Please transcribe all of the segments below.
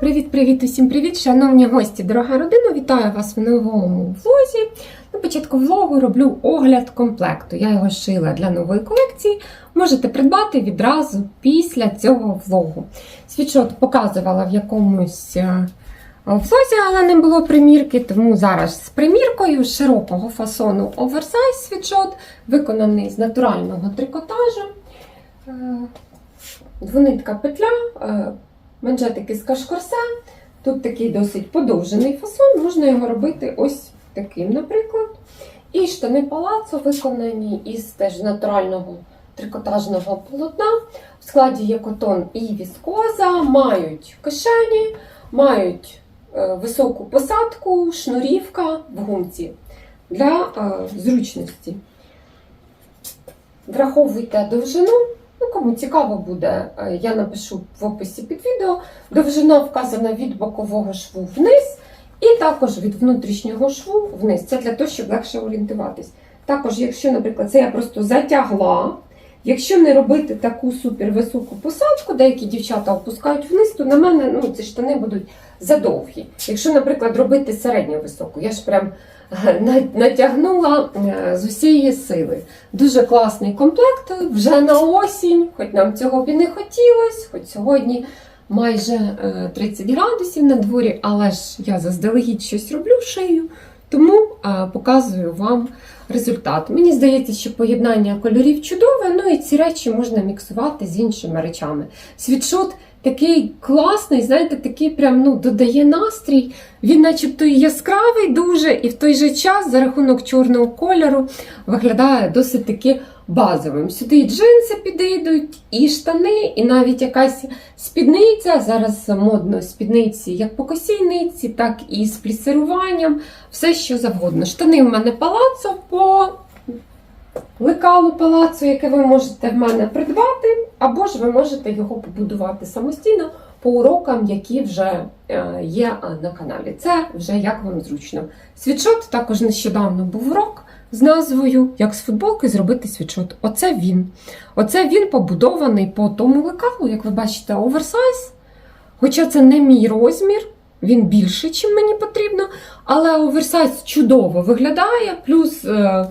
Привіт-привіт, усім привіт, шановні гості, дорога родина, вітаю вас в новому влозі. На початку влогу роблю огляд комплекту. Я його шила для нової колекції. Можете придбати відразу після цього влогу. Світшот показувала в якомусь е, влозі, але не було примірки, тому зараз з приміркою широкого фасону оверсайз світшот, виконаний з натурального трикотажу. Е, Двонитка петля. Манжетики з кашкорсе. Тут такий досить подовжений фасон, можна його робити ось таким, наприклад. І штани палацу виконані із теж натурального трикотажного полотна. В складі є котон і віскоза, мають кишені, мають е, високу посадку, шнурівка в гумці для е, зручності. Враховуйте довжину. Ну, кому цікаво буде, е, я напишу в описі під відео. Довжина вказана від бокового шву вниз, і також від внутрішнього шву вниз. Це для того, щоб легше орієнтуватись. Також, якщо, наприклад, це я просто затягла. Якщо не робити таку супервисоку посадку, деякі дівчата опускають вниз, то на мене ну, ці штани будуть задовгі. Якщо, наприклад, робити середньо високу, я ж прям е, натягнула е, з усієї сили. Дуже класний комплект вже на осінь, хоч нам цього б і не хотілося, хоч сьогодні майже е, 30 градусів на дворі, але ж я заздалегідь щось роблю шию, тому е, показую вам результат. Мені здається, що поєднання кольорів чудове, ну і ці речі можна міксувати з іншими речами. Світшот такий класний, знаєте, такий прям ну, додає настрій. Він, начебто, яскравий дуже, і в той же час за рахунок чорного кольору виглядає досить таки базовим. Сюди і джинси підійдуть, і штани, і навіть якась спідниця. Зараз модно спідниці як по косійниці, так і з плісируванням, все що завгодно. Штани в мене палацо по лекалу палацу, яке ви можете в мене придбати, або ж ви можете його побудувати самостійно по урокам, які вже е, є е, на каналі. Це вже як вам зручно. Світшот також нещодавно був урок з назвою Як з футболки зробити світшот. Оце він. Оце він побудований по тому лекалу, як ви бачите, оверсайз. Хоча це не мій розмір, він більший, чим мені потрібно, але оверсайз чудово виглядає. Плюс е,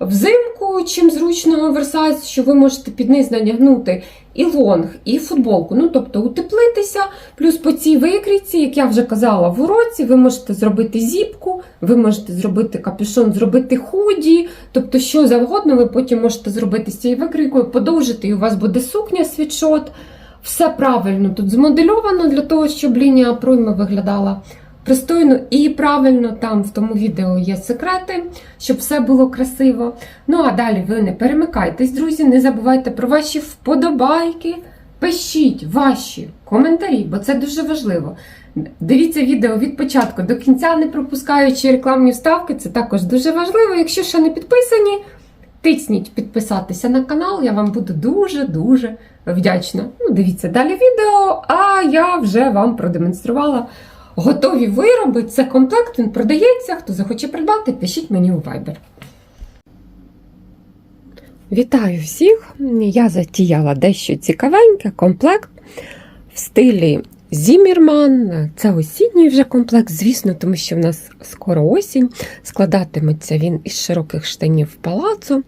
взимку, чим зручно оверсайз, що ви можете під низ надягнути і лонг, і футболку. Ну, тобто утеплитися. Плюс по цій викрійці, як я вже казала в уроці, ви можете зробити зіпку, ви можете зробити капюшон, зробити худі, тобто що завгодно, ви потім можете зробити з цією викрійкою, подовжити, і у вас буде сукня світшот. Все правильно тут змодельовано для того, щоб лінія пройми виглядала пристойно і правильно. Там в тому відео є секрети, щоб все було красиво. Ну а далі ви не перемикайтесь, друзі, не забувайте про ваші вподобайки. Пишіть ваші коментарі, бо це дуже важливо. Дивіться відео від початку до кінця, не пропускаючи рекламні вставки. Це також дуже важливо. Якщо ще не підписані, тисніть підписатися на канал, я вам буду дуже-дуже вдячна. Ну, дивіться далі відео, а я вже вам продемонструвала готові вироби. Це комплект, він продається. Хто захоче придбати, пишіть мені у Viber. Вітаю всіх! Я затіяла дещо цікавеньке комплект в стилі Зімірман. Це осінній вже комплект, звісно, тому що в нас скоро осінь. Складатиметься він із широких штанів палацу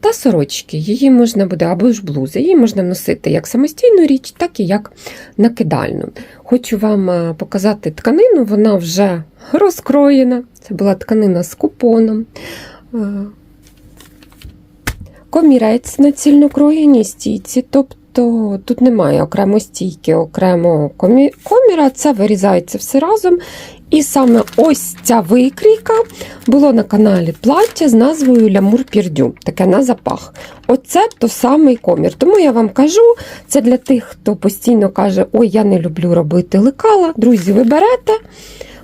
та сорочки. Її можна буде або ж блузи. Її можна носити як самостійну річ, так і як накидальну. Хочу вам е, показати тканину, вона вже розкроєна. Це була тканина з купоном. Е, Комірець на цільнокроєній стійці, тобто тут немає окремо стійки, окремо комі... коміра, це вирізається все разом. І саме ось ця викрійка було на каналі плаття з назвою Лямур Пірдю, таке на запах. Оце то самий комір. Тому я вам кажу, це для тих, хто постійно каже, ой, я не люблю робити лекала. Друзі, ви берете.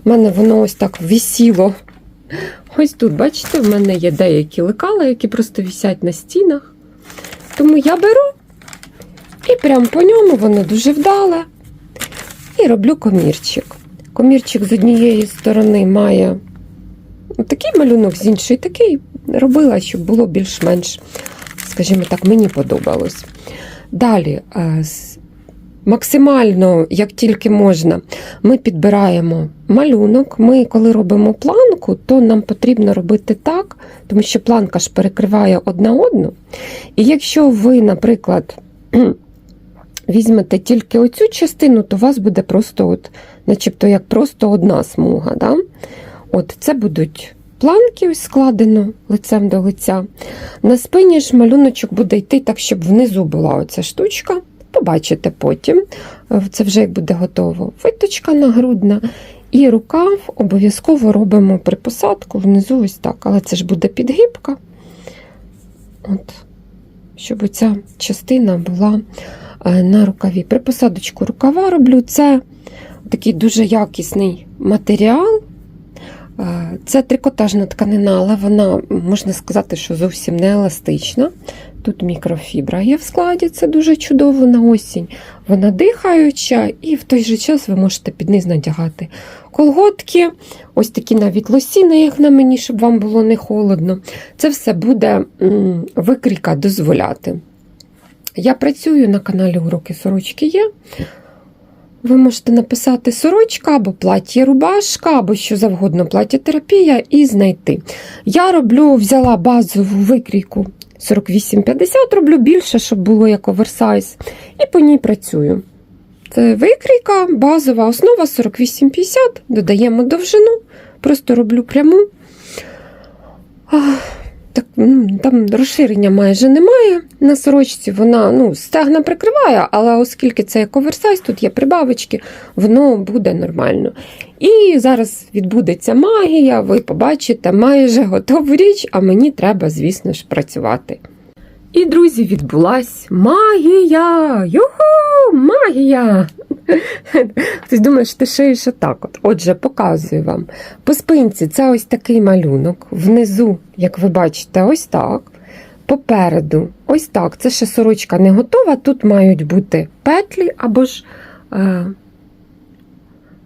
У мене воно ось так висіло. Ось тут, бачите, в мене є деякі лекала, які просто висять на стінах. Тому я беру і прямо по ньому воно дуже вдале. І роблю комірчик. Комірчик з однієї сторони має такий малюнок, з іншої такий. Робила, щоб було більш-менш, скажімо так, мені подобалось. Далі е, максимально, як тільки можна, ми підбираємо малюнок. Ми, коли робимо планку, то нам потрібно робити так, тому що планка ж перекриває одна одну. І якщо ви, наприклад, візьмете тільки оцю частину, то у вас буде просто, от, начебто, як просто одна смуга. Да? От Це будуть планки, ось складено лицем до лиця. На спині ж малюночок буде йти так, щоб внизу була оця штучка. Побачите потім. Е, Це вже як буде готово. Виточка нагрудна. І рукав обов'язково робимо при посадку внизу ось так. Але це ж буде підгибка. От, щоб ця частина була на рукаві. При посадочку рукава роблю це такий дуже якісний матеріал. Е, Це трикотажна тканина, але вона, можна сказати, що зовсім не еластична. Тут мікрофібра є в складі, це дуже чудово на осінь. Вона дихаюча, і в той же час ви можете під низ надягати колготки, ось такі навіть лосіни, як на мені, щоб вам було не холодно. Це все буде викрійка дозволяти. Я працюю на каналі Уроки Сорочки є. Ви можете написати сорочка або плаття рубашка, або що завгодно плаття-терапія і знайти. Я роблю, взяла базову викрійку 48-50, роблю більше, щоб було як оверсайз, і по ній працюю. Це викрійка, базова основа 48-50, додаємо довжину, просто роблю пряму. Ах, Так, там розширення майже немає на сорочці. Вона ну, стегна прикриває, але оскільки це оверсайз, тут є прибавочки, воно буде нормально. І зараз відбудеться магія, ви побачите майже готову річ, а мені треба, звісно ж, працювати. І, друзі, відбулась магія! Юху! Магія! Хтось думає, що ти шиєш отак. От. Отже, показую вам. По спинці це ось такий малюнок. Внизу, як ви бачите, ось так. Попереду, ось так. Це ще сорочка не готова. Тут мають бути петлі або ж е,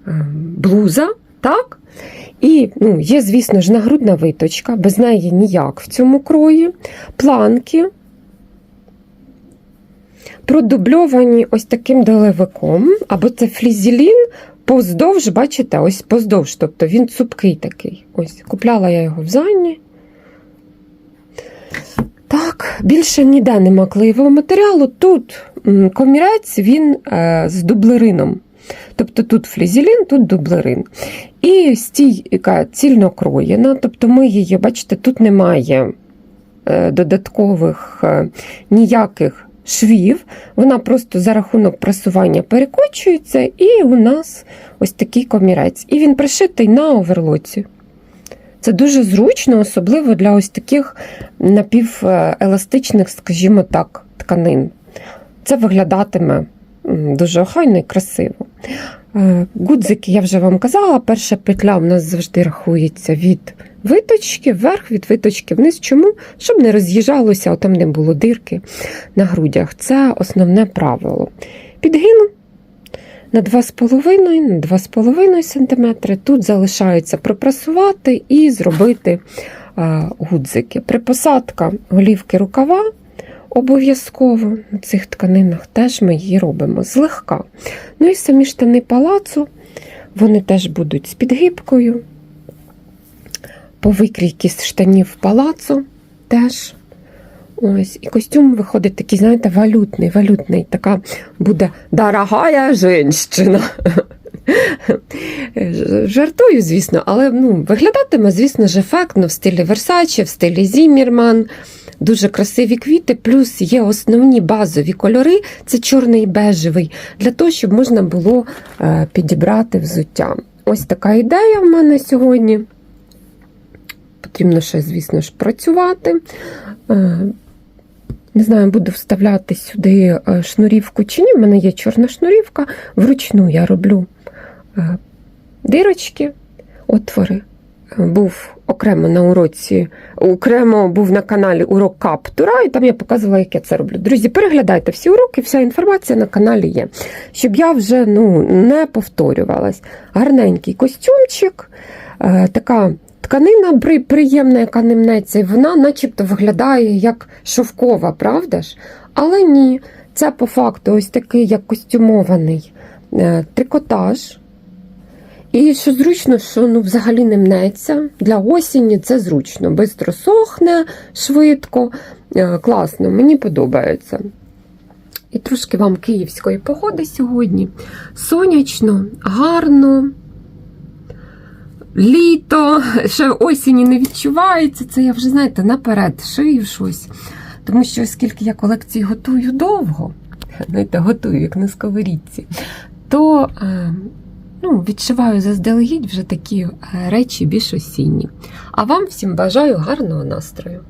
е, блуза. так? І ну, є, звісно ж, нагрудна виточка, без неї ніяк в цьому крої. Планки продубльовані ось таким долевиком, або це флізелін поздовж, бачите, ось поздовж, тобто він цупкий такий. Ось, Купляла я його в Занні. Так, більше ніде нема клеєвого матеріалу. Тут комірець він е, з дублерином. Тобто тут флізелін, тут дублерин. І стійка цільно кроєна, тобто ми її, бачите, тут немає е, додаткових е, ніяких швів. Вона просто за рахунок пресування перекочується, і у нас ось такий комірець. І він пришитий на оверлоці. Це дуже зручно, особливо для ось таких напівеластичних, скажімо так, тканин. Це виглядатиме дуже охайно і красиво. Е, Гудзики, я вже вам казала, перша петля в нас завжди рахується від виточки вверх, від виточки вниз. Чому? Щоб не роз'їжджалося, там не було дирки на грудях. Це основне правило. Підгину на 2,5 на 2,5 см. Тут залишається пропрасувати і зробити а, гудзики. Припосадка голівки рукава обов'язково на цих тканинах теж ми її робимо злегка. Ну і самі штани палацу, вони теж будуть з підгибкою. По викрійки з штанів палацу теж. Ось, і костюм виходить такий, знаєте, валютний, валютний. Така буде дорогая женщина. Жартую, звісно, але ну, виглядатиме, звісно ж, ефектно в стилі Версаче, в стилі Зіммірман. Дуже красиві квіти, плюс є основні базові кольори, це чорний і бежевий, для того, щоб можна було е, підібрати взуття. Ось така ідея в мене сьогодні. Потрібно ще, звісно ж, працювати. Е, Не знаю, буду вставляти сюди е, шнурівку чи ні. В мене є чорна шнурівка. Вручну я роблю дирочки, отвори. Був окремо на уроці, окремо був на каналі урок каптура, і там я показувала, як я це роблю. Друзі, переглядайте всі уроки, вся інформація на каналі є. Щоб я вже ну, не повторювалась. Гарненький костюмчик, е, така тканина при- приємна, яка не мнеться, і вона начебто виглядає як шовкова, правда ж? Але ні. Це по факту ось такий як костюмований е, трикотаж. І що зручно, що ну, взагалі не мнеться. Для осені це зручно. Бистро сохне, швидко, Е, класно, мені подобається. І трошки вам київської погоди сьогодні. Сонячно, гарно. Літо, ще осені не відчувається. Це я вже, знаєте, наперед шию щось. Тому що, оскільки я колекції готую довго, знаєте, готую, як на сковорідці, то е, ну, відчуваю заздалегідь вже такі е, речі більш осінні. А вам всім бажаю гарного настрою.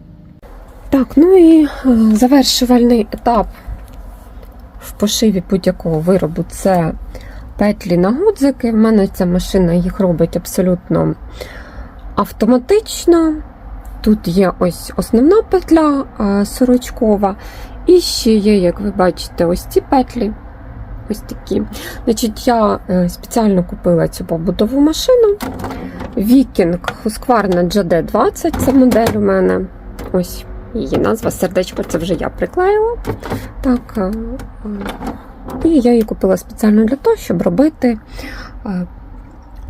Так, ну і е, завершувальний етап в пошиві будь-якого виробу це петлі на гудзики. В мене ця машина їх робить абсолютно автоматично. Тут є ось основна петля е, сорочкова, і ще є, як ви бачите, ось ці петлі. Ось такі. Значить, я е, спеціально купила цю побутову машину. Viking Husqvarna GD20 це модель у мене. Ось її назва сердечко, це вже я приклеїла. Так, е, е, і я її купила спеціально для того, щоб робити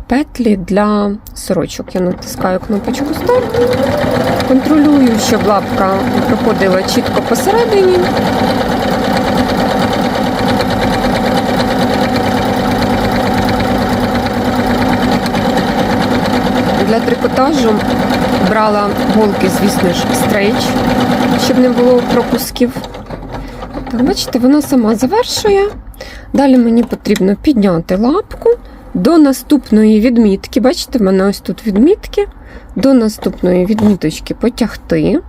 петлі для сорочок. Я натискаю кнопочку старт, контролюю, щоб лапка проходила чітко посередині. Для трикотажу брала голки, звісно ж, стрейч, щоб не було пропусків. Так, бачите, вона сама завершує. Далі мені потрібно підняти лапку до наступної відмітки. Бачите, в мене ось тут відмітки. До наступної відміточки потягти.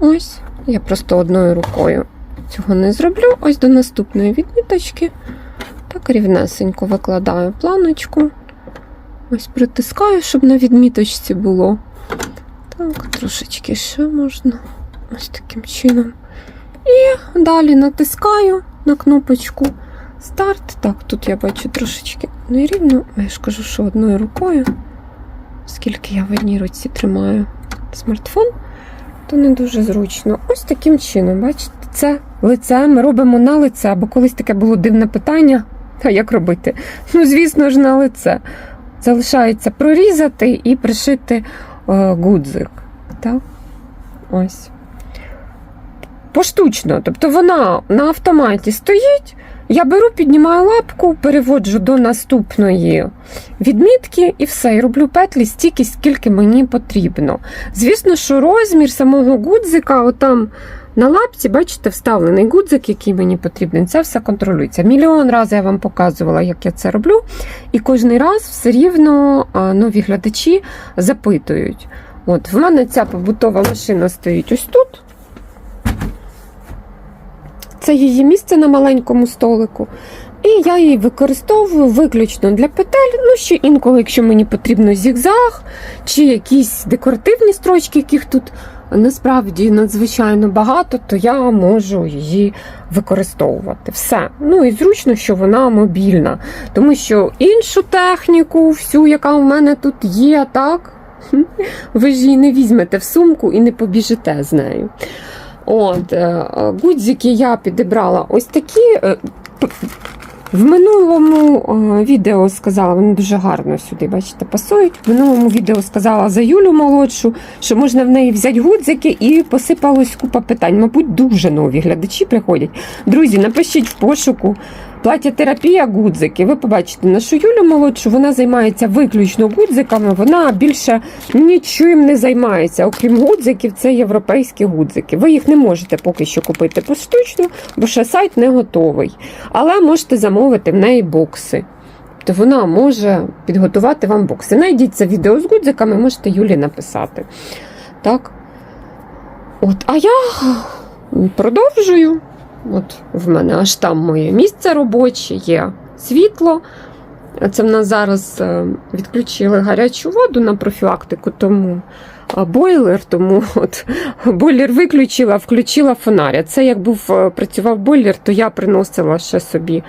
Ось, я просто одною рукою цього не зроблю. Ось до наступної відміточки. Так рівнесенько викладаю планочку. Ось притискаю, щоб на відміточці було. Так, трошечки ще можна. Ось таким чином. І далі натискаю на кнопочку старт. Так, тут я бачу трошечки нерівно. Я ж кажу, що одною рукою, оскільки я в одній руці тримаю смартфон, то не дуже зручно. Ось таким чином, бачите, це лице ми робимо на лице, бо колись таке було дивне питання. А як робити? Ну, звісно ж, на лице. Залишається прорізати і пришити е, гудзик. Так? Ось. Поштучно. Тобто вона на автоматі стоїть. Я беру, піднімаю лапку, переводжу до наступної відмітки і все. І роблю петлі стільки, скільки мені потрібно. Звісно, що розмір самого гудзика, отам на лапці, бачите, вставлений гудзик, який мені потрібен, це все контролюється. Мільйон разів я вам показувала, як я це роблю. І кожен раз все рівно нові глядачі запитують. От, В мене ця побутова машина стоїть ось тут. Це її місце на маленькому столику. І я її використовую виключно для петель. Ну, ще інколи, якщо мені потрібно зігзаг, чи якісь декоративні строчки, яких тут насправді надзвичайно багато, то я можу її використовувати. Все. Ну і зручно, що вона мобільна. Тому що іншу техніку, всю, яка у мене тут є, так, ви ж її не візьмете в сумку і не побіжите з нею. От, е, Гудзики я підібрала ось такі. В минулому е, відео сказала, вони дуже гарно сюди, бачите, пасують. В минулому відео сказала за Юлю молодшу, що можна в неї взяти гудзики і посипалось купа питань. Мабуть, дуже нові глядачі приходять. Друзі, напишіть в пошуку плаття-терапія гудзики. Ви побачите нашу Юлю молодшу, вона займається виключно гудзиками, вона більше нічим не займається. Окрім гудзиків, це європейські гудзики. Ви їх не можете поки що купити поштучно, бо ще сайт не готовий. Але можете замовити в неї бокси. То вона може підготувати вам бокси. Найдіть це відео з гудзиками, можете Юлі написати. Так. От, а я продовжую. От в мене аж там моє місце робоче, є світло. Це в нас зараз е, відключили гарячу воду на профілактику, тому а, бойлер, тому от бойлер виключила, включила фонаря. Це як був е, працював бойлер, то я приносила ще собі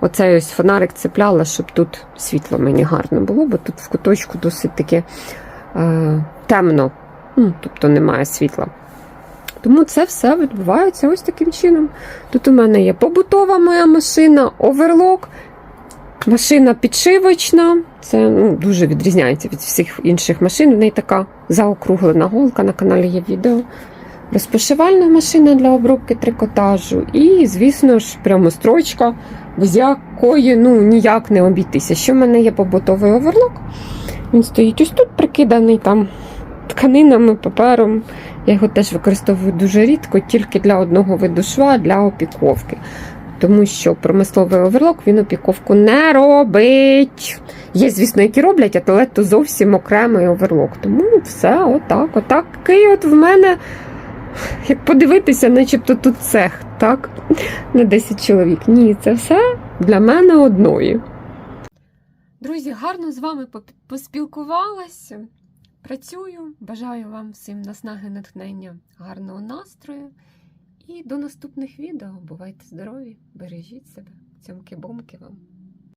оцей ось фонарик цепляла, щоб тут світло мені гарно було, бо тут в куточку досить таки е, темно, ну, тобто немає світла. Тому це все відбувається ось таким чином. Тут у мене є побутова моя машина, оверлок, машина підшивочна. Це ну, дуже відрізняється від всіх інших машин. В неї така заокруглена голка. На каналі є відео. Розпошивальна машина для обробки трикотажу. І, звісно ж, прямострочка, без якої ну, ніяк не обійтися. Ще в мене є побутовий оверлок. Він стоїть ось тут, прикиданий там тканинами, папером. Я його теж використовую дуже рідко, тільки для одного виду шва для опіковки. Тому що промисловий оверлок він опіковку не робить. Є, звісно, які роблять, але то зовсім окремий оверлок. Тому все, отак, отак. Такий от в мене, як подивитися, начебто тут цех, так? На 10 чоловік. Ні, це все для мене одної. Друзі, гарно з вами поспілкувалася. Працюю, бажаю вам всім наснаги, натхнення, гарного настрою. І до наступних відео. Бувайте здорові, бережіть себе. Цьомки-бомки вам.